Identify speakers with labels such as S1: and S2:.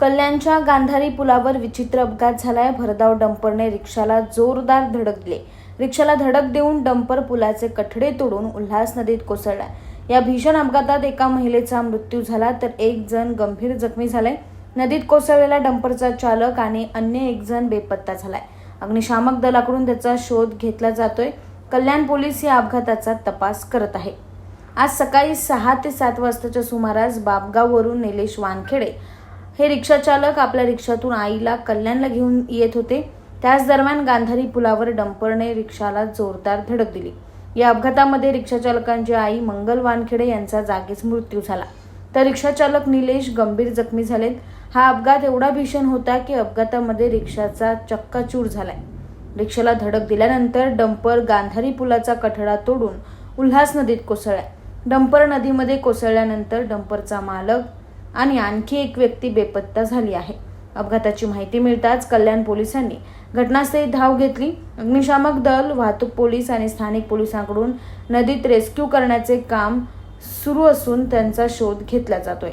S1: कल्याणच्या गांधारी पुलावर विचित्र अपघात झालाय. भरधाव डंपरने रिक्षाला जोरदार धडक दिली. रिक्षाला धडक देऊन डंपर पुलाचे कठडे तोडून उल्हास नदीत कोसळला या भीषण अपघातात एका महिलेचा मृत्यू झाला तर एक जण गंभीर जखमी झालाय. नदीत कोसळलेला डंपरचा चालक आणि अन्य एक जण बेपत्ता झालाय. अग्निशामक दलाकडून त्याचा शोध घेतला जातोय. कल्याण पोलीस या अपघाताचा तपास करत आहे. आज सकाळी सहा ते सात वाजताच्या सुमारास बापगाववरून निलेश वानखेडे हे रिक्षाचालक आपल्या रिक्षातून आईला कल्याणला घेऊन येत होते. त्याच दरम्यान गांधारी पुलावर डंपरने रिक्षाला जोरदार धडक दिली. या अपघातामध्ये रिक्षाचालकांची आई मंगल वानखेडे यांचा जागीच मृत्यू झाला. तर रिक्षाचालक निलेश गंभीर जखमी झालेत. हा अपघात एवढा भीषण होता की अपघातामध्ये रिक्षाचा चक्काचूर झालाय. रिक्षाला धडक दिल्यानंतर डंपर गांधारी पुलाचा कठडा तोडून उल्हास नदीत कोसळला. डंपर नदीमध्ये कोसळल्यानंतर डंपरचा मालक आणि आणखी एक व्यक्ती बेपत्ता झाली आहे. अपघाताची माहिती मिळताच कल्याण पोलिसांनी घटनास्थळी धाव घेतली. अग्निशामक दल वाहतूक पोलीस आणि स्थानिक पोलिसांकडून नदीत रेस्क्यू करण्याचे काम सुरू असून त्यांचा शोध घेतला जातोय.